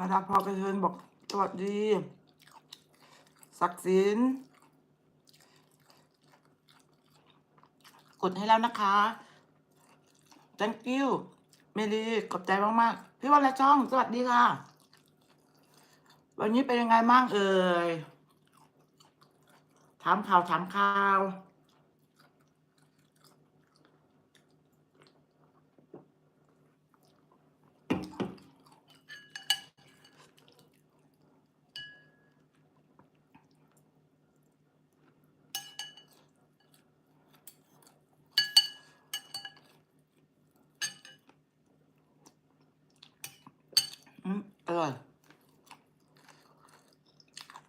นาดาพอกระเทินบอกสวัสดีศักดิ์สินกดให้แล้วนะคะ thank you เมลีขอบใจมากๆ พี่วันละช่อง สวัสดีค่ะ วันนี้เป็นยังไงบ้างเอ่ย ถามข่าว ถามข่าว อร่อย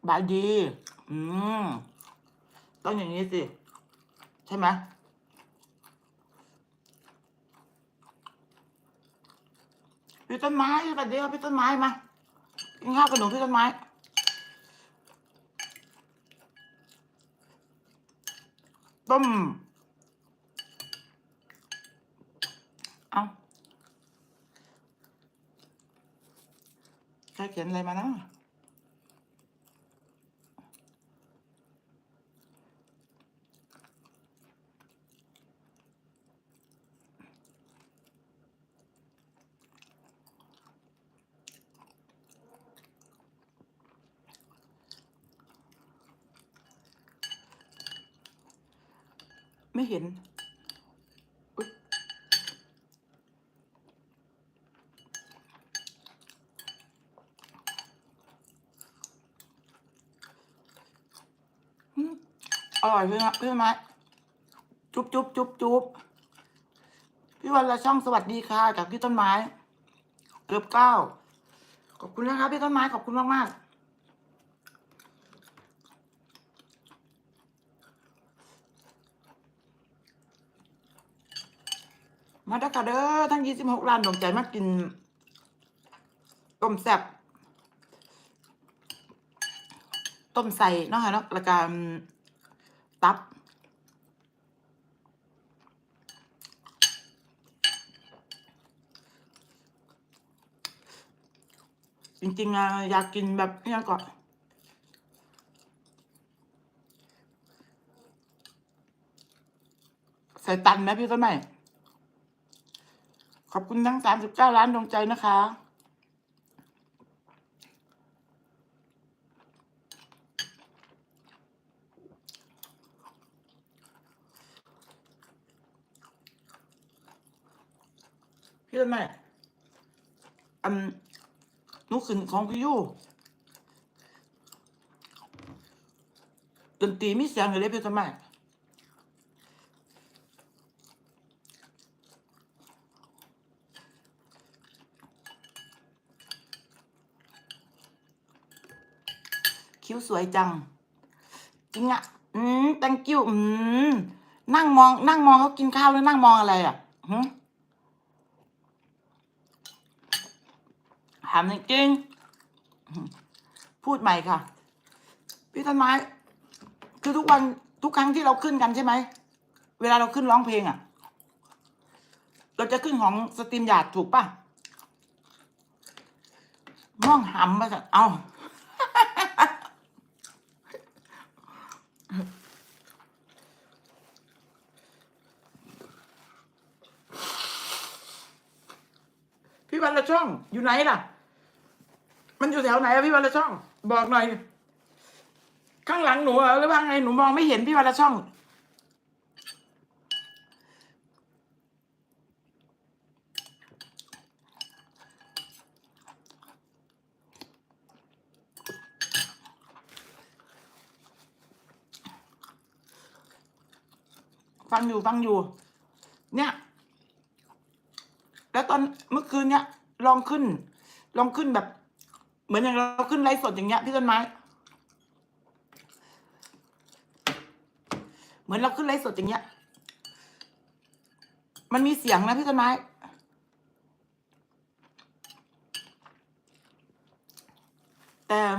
บายดี อืม ต้องอย่างนี้สิ ใช่ไหมพี่ต้นไม้สวัสดีครับพี่ต้นไม้มากินข้าวกับหนูพี่ต้นไม้ ต้ม เอา ใครเขียนอะไรมานะไม่เห็นอุ๊ยอืม อร่อยพี่นะพี่ไม้จุ๊บจุ๊บจุ๊บจุ๊บพี่วันละช่องสวัสดีค่ะจากพี่ต้นไม้ เกือบเก้าขอบคุณนะคะพี่ต้นไม้ขอบคุณมากมากมาด้อค่ะเด้อทั้งยี่สิบหกร้านดวงใจมากินต้มแซ่บต้มใส่เนาะค่ะเนาะแล้วก็อืม ตับ จริงๆอะอยากกินแบบนี้ก่อนใส่ตันไหมพี่ต้นใหม่ ขอบคุณทั้ง39ล้านดวงใจนะคะ พี่ต้นแม่อันนุขึ้นของพี่ยูดนตรีมีเสียงอยู่เลยพี่ต้นแม่คิ้วสวยจัง จริงอะ อืม thank you อืม นั่งมอง นั่งมองเขากินข้าวแล้วนั่งมองอะไรอะหืม ถามจริงๆพูดใหม่ค่ะ พี่ต้นไม้ คือทุกวันทุกครั้งที่เราขึ้นกันใช่ไหม เวลาเราขึ้นร้องเพลงอะ เราจะขึ้นของสตรีมหยาดถูกป่ะม่องหำมาสัเอาพี่วันละช่องอยู่ไหนล่ะ มันอยู่แถวไหนอะพี่วันละช่อง บอกหน่อย ข้างหลังหนูหรอหรือว่าไงหนูมองไม่เห็นพี่วันละช่อง ฟังอยู่ฟังอยู่ เนี่ย แล้วตอนเมื่อคืนเนี่ยลองขึ้น ลองขึ้นแบบ เหมือนอย่างเราขึ้นไลฟ์สดอย่างเงี้ยพี่ต้นไม้ เหมือนเราขึ้นไลฟ์สดอย่างเงี้ย มันมีเสียงนะพี่ต้นไม้แต่